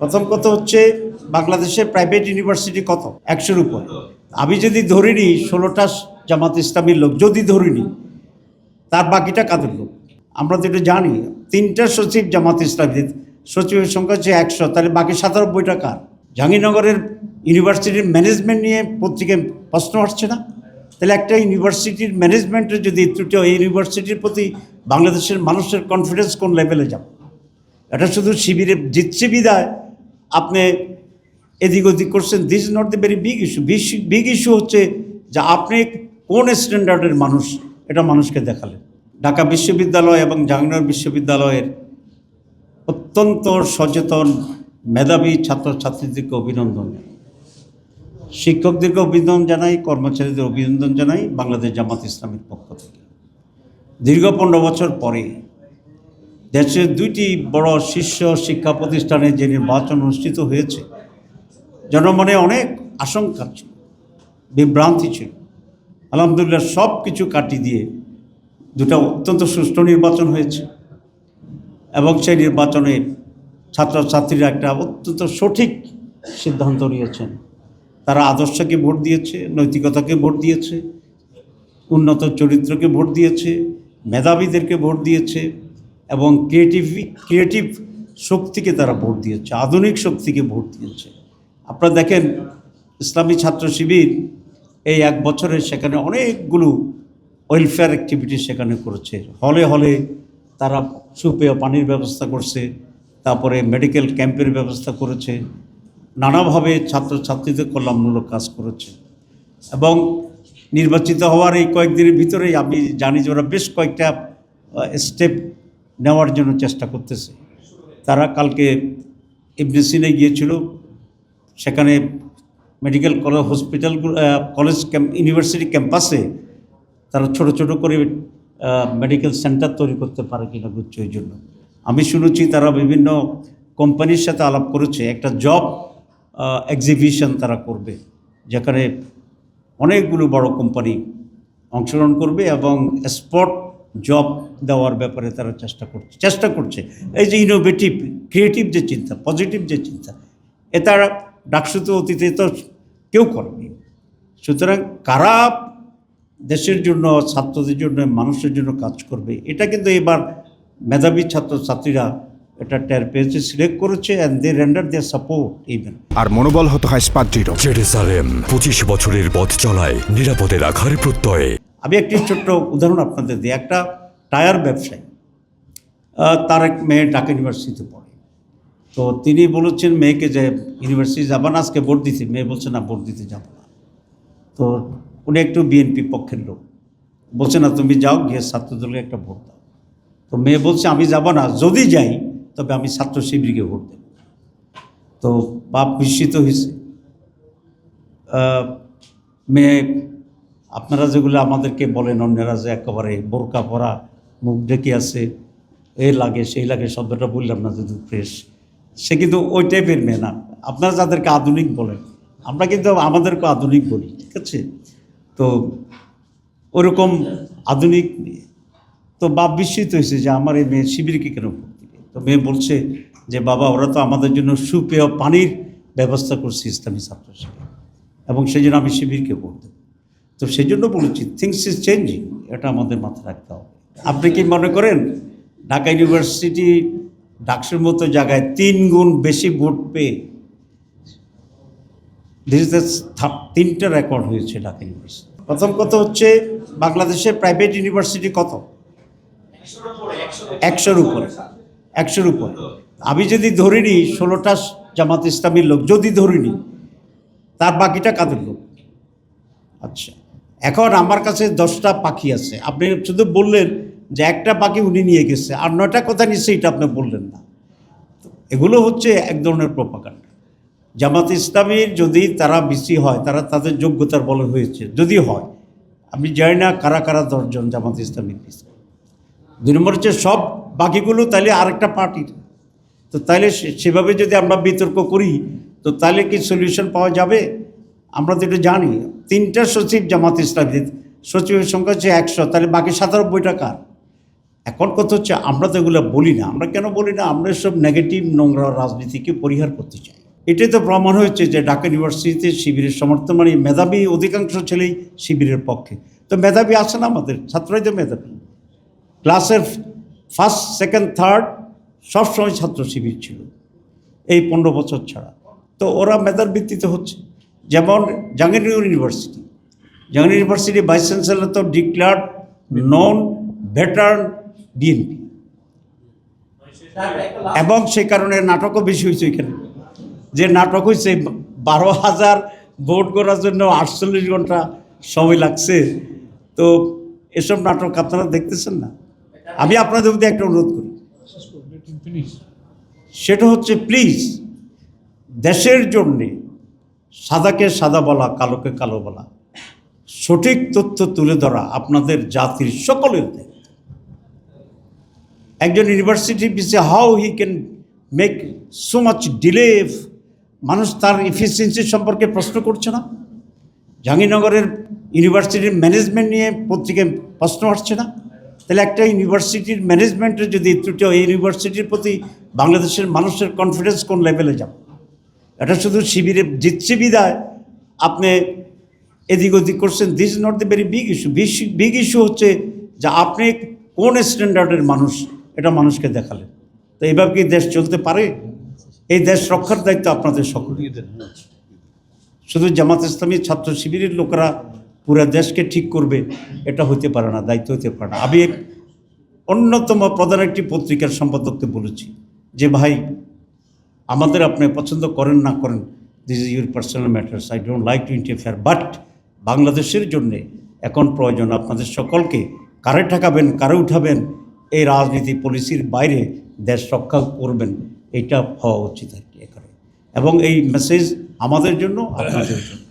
প্রথম কথা হচ্ছে বাংলাদেশের প্রাইভেট ইউনিভার্সিটি কত? একশোর উপর। আমি যদি ধরে নিই ষোলোটা জামাত ইসলামীর লোক যদি ধরে নিই তার বাকিটা কাদের লোক? আমরা তো এটা জানি তিনটা সচিব জামাত ইসলামী সচিবের সংখ্যা হচ্ছে একশো তাহলে বাকি সাতানব্বইটা কার? জাহাঙ্গীরনগরের ইউনিভার্সিটির ম্যানেজমেন্ট নিয়ে পত্রিকায় প্রশ্ন আসছে না? তাহলে একটা ইউনিভার্সিটির ম্যানেজমেন্টের যদি ত্রুটি হয়, ইউনিভার্সিটির প্রতি বাংলাদেশের মানুষের কনফিডেন্স কোন লেভেলে যাবে? এটা শুধু শিবিরে জিতছে বিদায় আপনি এদিক ওদিক করছেন this is not the very big issue big issue হচ্ছে যে আপনি কোন স্ট্যান্ডার্ডের মানুষ, এটা মানুষকে দেখালেন। ঢাকা বিশ্ববিদ্যালয় এবং জাহাঙ্গীরনগর বিশ্ববিদ্যালয়ের অত্যন্ত সচেতন মেধাবী ছাত্রছাত্রীদেরকে অভিনন্দন। শিক্ষকদেরকে অভিনন্দন জানাই, কর্মচারীদের অভিনন্দন জানাই বাংলাদেশ জামাত ইসলামের পক্ষ থেকে। দীর্ঘ পনেরো বছর পরে দেশের দুইটি বড় শীর্ষ শিক্ষা প্রতিষ্ঠানে যে নির্বাচন অনুষ্ঠিত হয়েছে, জনমনে অনেক আশঙ্কা ছিল, বিভ্রান্তি ছিল। আলহামদুলিল্লাহ সব কিছু কাটিয়ে দিয়ে দুটা অত্যন্ত সুষ্ঠু নির্বাচন হয়েছে এবং সেই নির্বাচনে ছাত্রছাত্রীরা একটা অত্যন্ত সঠিক সিদ্ধান্ত নিয়েছেন। তারা আদর্শকে ভোট দিয়েছে, নৈতিকতাকে ভোট দিয়েছে, উন্নত চরিত্রকে ভোট দিয়েছে, মেধাবীদেরকে ভোট দিয়েছে। এবং ক্রিয়েটিভ ক্রিয়েটিভ শক্তিকে তারা ভোট দিয়েছে, আধুনিক শক্তিকে ভোট দিয়েছে। আপনারা দেখেন, ইসলামী ছাত্র শিবির এই এক বছরে সেখানে অনেকগুলো ওয়েলফেয়ার অ্যাক্টিভিটি সেখানে করেছে। হলে হলে তারা সুপেয় পানির ব্যবস্থা করছে, তারপরে মেডিকেল ক্যাম্পের ব্যবস্থা করেছে, নানাভাবে ছাত্রছাত্রীদের কল্যাণমূলক কাজ করেছে। এবং নির্বাচিত হওয়ার এই কয়েকদিনের ভিতরেই আমি জানি যে ওরা বেশ কয়েকটা স্টেপ নেওয়ার জন্য চেষ্টা করতেছে। তারা কালকে ইবনে সিনে গিয়েছিল, সেখানে medical college, hospital college university ক্যাম্পাসে তারা ছোট ছোট করে মেডিকেল সেন্টার তৈরি করতে পারে কিনা বুঝছে ওই জন্য। আমি শুনেছি তারা বিভিন্ন কোম্পানির সাথে আলাপ করেছে, একটা জব এক্সিবিশন তারা করবে, যেখানে অনেকগুলো বড় কোম্পানি অংশগ্রহণ করবে এবং স্পট জব দেওয়ার ব্যাপারে তারা চেষ্টা করছে চেষ্টা করছে। এই যে ইনোভেটিভ ক্রিয়েটিভ যে চিন্তা পজিটিভ যে চিন্তা এ তারা ডাকসুত অতীতে তো কেউ করেনি। সুতরাং কারা দেশের জন্য ছাত্রদের জন্য মানুষের জন্য কাজ করবে এটা কিন্তু এবার মেধাবী ছাত্রছাত্রীরা এটা টের পেয়েছে সিলেক্ট করেছে and they render their support even আর মনোবল হতে হয় দৃঢ় জেরুসালেম পঁচিশ বছরের পথ চলায় নিরাপদে রাখার প্রত্যয়ে। আমি একটি ছোট্ট উদাহরণ আপনাদের দিই। একটা টায়ার ব্যবসায়ী তার এক মেয়ে ঢাকা ইউনিভার্সিটিতে পড়ে। তো তিনি বলেছেন মেয়েকে যে ইউনিভার্সিটি যাবা না, আজকে ভোট দিতে মেয়ে বলছে, না, ভোট দিতে যাব না। তো উনি একটু বিএনপি পক্ষের লোক। বলছে, না, তুমি যাও, গিয়ে ছাত্রদলকে একটা ভোট দাও। তো মেয়ে বলছে, আমি যাব না। যদি যাই, তবে আমি ছাত্র শিবিরকে ভোট দেব। তো বাপ বিস্মিত হয়েছে। মেয়ে আপনারা যেগুলো আমাদেরকে বলেন, অন্যরা যে একেবারে বোরকা পরা মুখ ঢেকে আছে, এ লাগে, সেই লাগে শব্দটা বললাম না যদি ফ্রেশ। সে কিন্তু ওই টাইপের মেয়ে না। আপনারা যাদেরকে আধুনিক বলেন, আমরা কিন্তু আমাদেরকে আধুনিক বলি, ঠিক আছে? তো ওরকম আধুনিক। তো বাপ বিস্মিত হয়েছে যে আমার এই মেয়ে শিবিরকে কেন দিবে তো মেয়ে বলছে যে, বাবা, ওরা তো আমাদের জন্য সুপেয় পানির ব্যবস্থা করছে ইসলামী ছাত্র এবং সেই জন্য আমি শিবিরকে দেবো তো সেই জন্য বলেছি থিংস ইজ চেঞ্জিং এটা আমাদের মাথায় রাখতে হবে। আপনি কি মনে করেন, ঢাকা ইউনিভার্সিটি ডাকসের মতো জায়গায় তিন গুণ বেশি ভোট পেয়ে তিনটা রেকর্ড হয়েছে ঢাকা ইউনিভার্সিটি প্রথম কথা হচ্ছে, বাংলাদেশের প্রাইভেট ইউনিভার্সিটি কত? একশোর উপরে। একশোর উপরে। আমি যদি ধরে নিই ষোলোটা জামাত ইসলামীর লোক, যদি ধরে নিই তার বাকিটা কাদের লোক? আচ্ছা। এখন আমার কাছে দশটা পাখি আছে। আপনি শুধু বললেন যে একটা পাখি উনি নিয়ে গেছে, আর নয়টা কথা নিচ্ছে এটা আপনি বললেন না। এগুলো হচ্ছে এক ধরনের প্রপাকাণ্ড জামাত ইসলামীর যদি তারা বেশি হয়, তারা তাদের যোগ্যতার বলে হয়েছে। যদি হয়, আমি জানি না কারা কারা দশজন জামাত ইসলামীর বেশি দুই নম্বর হচ্ছে সব বাকিগুলো তাহলে আরেকটা পার্টির। তো তাহলে সেভাবে যদি আমরা বিতর্ক করি, তো তাহলে কি সলিউশন পাওয়া যাবে? আমরা তো এটা জানি, তিনটা সচিব জামাত ইসলামী সচিবের সংখ্যা হচ্ছে একশো, তাহলে বাকি সাতানব্বইটা কার? এখন কথা হচ্ছে আমরা তো এগুলো বলি না। আমরা কেন বলি না? আমরা সব নেগেটিভ, নোংরা রাজনীতিকে পরিহার করতে চাই। এটাই তো প্রমাণ হয়েছে যে ঢাকা ইউনিভার্সিটিতে শিবিরের সমর্থন মানে মেধাবী অধিকাংশ ছেলেই শিবিরের পক্ষে। তো মেধাবী আছে না আমাদের? ছাত্রই তো মেধাবী। ক্লাসের ফার্স্ট, সেকেন্ড, থার্ড সবসময় ছাত্র শিবির ছিল, এই পনেরো বছর ছাড়া। তো ওরা মেধার ভিত্তিতে হচ্ছে। যেমন Jahangirnagar University Jahangir University vice chancellor তো ডিক্লার্ড নন ভেটার্ন বিএনপি এবং সেই কারণে নাটকও বেশি হয়েছে এখানে। যে নাটক হয়েছে বারো হাজার ভোট করার জন্য আটচল্লিশ ঘণ্টা সময় লাগছে। তো এসব নাটক আপনারা দেখতেছেন না? আমি আপনাদের মধ্যে একটা অনুরোধ করি। সেটা হচ্ছে প্লিজ দেশের জন্যে সাদাকে সাদা বলা কালোকে কালো বলা। সঠিক তথ্য তুলে ধরা আপনাদের জাতির সকলের একজন ইউনিভার্সিটি পিছিয়ে how he can make so much delay মানুষ তার এফিসিয়েন্সি সম্পর্কে প্রশ্ন করছে না। জাহাঙ্গীরনগরের ইউনিভার্সিটির ম্যানেজমেন্ট নিয়ে পত্রিকায় প্রশ্ন আসছে না। তাহলে একটা ইউনিভার্সিটির ম্যানেজমেন্টের যদি ত্রুটি হয়, ইউনিভার্সিটির প্রতি বাংলাদেশের মানুষের কনফিডেন্স কোন লেভেলে যাবে? এটা শুধু শিবিরে জিতছে বিদায় আপনি এদিক ওদিক করছেন this is not the very big issue big issue হচ্ছে যে আপনি কোন স্ট্যান্ডার্ডের মানুষ এটা মানুষকে দেখালেন। তো এইভাবে কি দেশ চলতে পারে? এই দেশ রক্ষার দায়িত্ব আপনাদের সকল শুধু জামাত ইসলামী ছাত্র শিবিরের লোকেরা পুরো দেশকে ঠিক করবে এটা হতে পারে না দায়িত্ব হতে পারে না। আমি এক অন্যতম প্রধান একটি পত্রিকার সম্পাদককে বলেছি যে ভাই আমাদের আপনি পছন্দ করেন না করেন this is your personal matters I don't like to interfere but বাংলাদেশের জন্যে এখন প্রয়োজন আপনাদের সকলকে কারে ঠেকাবেন, কারে উঠাবেন, এই রাজনীতি পলিসির বাইরে দেশ রক্ষা করবেন, এটা হওয়া উচিত আর কি এখানে। এবং এই মেসেজ আমাদের জন্য, আপনাদের জন্য।